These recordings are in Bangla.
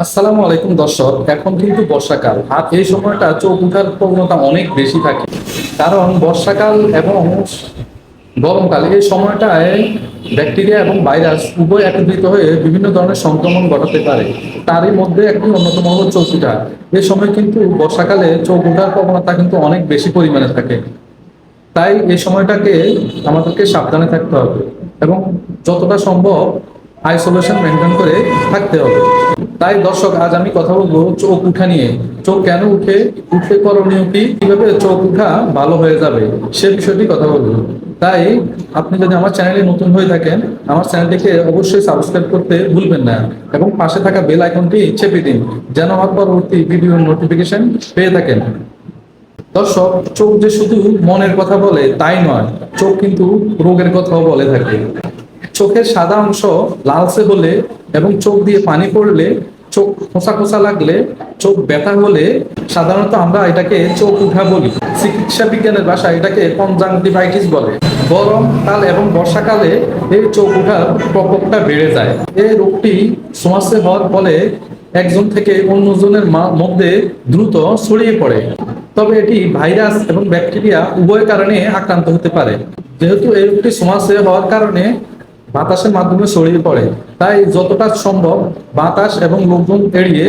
আসসালামু আলাইকুম দর্শক, এখন কিন্তু বর্ষাকাল। আর এই সময়টা চোখ উঠার প্রবণতা অনেক বেশি থাকে। কারণ বর্ষাকাল এবং গরমকাল, এই সময়টায় ব্যাকটেরিয়া এবং ভাইরাস উভয় একত্রিত হয়ে বিভিন্ন ধরনের সংক্রমণ ঘটাতে পারে। তারই মধ্যে একটি অন্যতম হল উঠা। এই সময় কিন্তু বর্ষাকালে চোখ উঠার প্রবণতা কিন্তু অনেক বেশি পরিমাণে থাকে। তাই এই সময়টাকে আমাদেরকে সাবধানে থাকতে হবে। এবং যতটা সম্ভব আইসোলেশন মেনটেন করে থাকতে হবে। তাই দর্শক, আজ আমি কথা বলব চোখ উঠা নিয়ে। চোখ কেন উঠে? উঠলে করণীয় কি? কীভাবে চোখ উঠা ভালো হয়ে যাবে? সে বিষয়টি কথা বলব। তাই আপনি যদি আমার চ্যানেলে নতুন হয়ে থাকেন, আমার চ্যানেলটিকে অবশ্যই সাবস্ক্রাইব করতে ভুলবেন না এবং পাশে থাকা বেল আইকনটি চেপে দিন, যেন আমার পরবর্তী ভিডিও নোটিফিকেশন পেয়ে থাকেন। দর্শক, চোখ যে শুধু মনের কথা বলে, তাই নয়, চোখ কিন্তু রোগের কথাও বলে থাকে। চোখের সাদা অংশ লালচে হলে এবং চোখ দিয়ে পানি পড়লে, চোখ খোসা খোসা লাগলে, চোখ ব্যথা হলে সাধারণত আমরা এটাকে চোখ উঠা বলি। চিকিৎসা বিজ্ঞানের ভাষায় এটাকে কনজাংটিভাইটিস বলে। গরম, কাল এবং বর্ষাকালে এই চোখ উঠার প্রকোপটা বেড়ে যায়। এই রোগটি সমাজে হওয়ার ফলে একজন থেকে অন্যজনের মধ্যে দ্রুত ছড়িয়ে পড়ে। তবে এটি ভাইরাস এবং ব্যাকটেরিয়া উভয় কারণে আক্রান্ত হতে পারে। যেহেতু এই রোগটি সমাজে হওয়ার কারণে বাতাসের মাধ্যমে ছড়িয়ে পড়ে। তাই যতটা সম্ভব বাতাস এবং লোকজন এড়িয়ে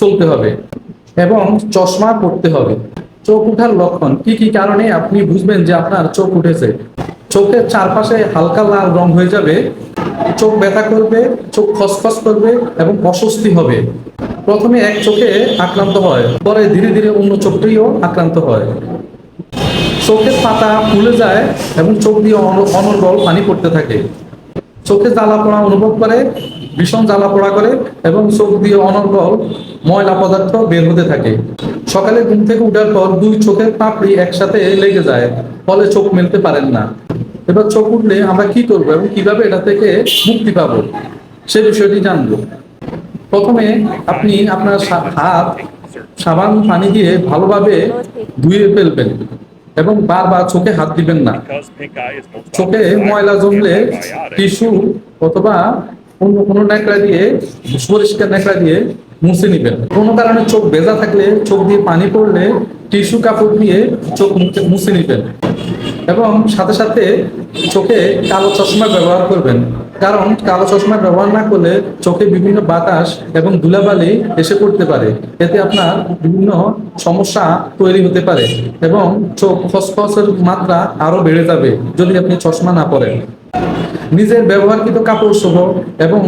চলতে হবে এবং চশমা পড়তে হবে। চোখ উঠার লক্ষণ কি কি কারণে আপনি বুঝবেন যে আপনার চোখ উঠেছে? চোখের চারপাশে হালকা লাল রং হয়ে যাবে, চোখ ব্যথা করবে, চোখ খসখস করবে এবং অস্বস্তি হবে। প্রথমে এক চোখে আক্রান্ত হয়, পরে ধীরে ধীরে অন্য চোখটিও আক্রান্ত হয়। চোখের পাতা ফুলে যায় এবং চোখ দিয়ে অন- অনর্গল পানি পড়তে থাকে। চোখে জ্বালা পোড়া অনুভব করে, ভীষণ জ্বালা পোড়া করে এবং চোখ দিয়ে অনর্গল ময়লা পদার্থ বের হতে থাকে। সকালে ঘুম থেকে উঠার পর দুই চোখের পাপড়ি একসাথে লেগে যায়, ফলে চোখ মেলতে পারেন না। এবার চোখ উঠলে আমরা কি করব এবং কীভাবে এটা থেকে মুক্তি পাবো, সে বিষয়টি জানব। প্রথমে আপনি আপনার হাত সাবান পানি দিয়ে ভালোভাবে ধুয়ে ফেলবেন। এবং বারবার চোখে হাত দিবেন না চোখে ময়লা জমলে. টিস্যু অথবা অন্য কোনো ন্যাকড়া দিয়ে পরিষ্কার ন্যাকড়া দিয়ে মুছে নিবেন কোনো কারণে চোখ ভেজা থাকলে, চোখ দিয়ে পানি পড়লে টিস্যু কাপড় দিয়ে চোখ মুছে নিবেন এবং সাথে সাথে চোখে কালো চশমা ব্যবহার করবেন। কারণ কালো চশমা ব্যবহার না করলে চোখে বিভিন্ন বাতাস এবং ধুলাবালি এসে পড়তে পারে। এতে আপনার বিভিন্ন সমস্যা তৈরি হতে পারে এবং চোখ খসখসের মাত্রা আরও বেড়ে যাবে যদি আপনি চশমা না পরেন। নিজের ব্যবহারকৃত কাপড় সহ এবং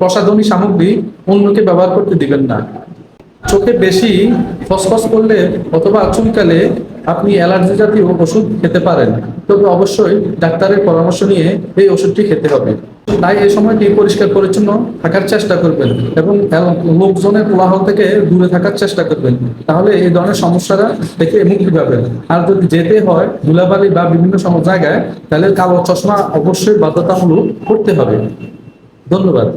প্রসাধনী সামগ্রী অন্যকে ব্যবহার করতে দিবেন না। চোখে বেশি ফসফস করলে অথবা চুলকালে আপনি অ্যালার্জি জাতীয় ওষুধ খেতে পারেন, তবে অবশ্যই ডাক্তারের পরামর্শ নিয়ে এই ওষুধটি খেতে হবে। তাই এই সময়টি পরিষ্কার পরিচ্ছন্ন থাকার চেষ্টা করবেন এবং লোকজনের কোলাহল থেকে দূরে থাকার চেষ্টা করবেন। তাহলে এই ধরনের সমস্যাটা থেকে মুক্তি পাবেন। আর যদি যেতে হয় ধুলাবালি বা বিভিন্ন জায়গায়, তাহলে কালো চশমা অবশ্যই বাধ্যতামূলক করতে হবে। ধন্যবাদ।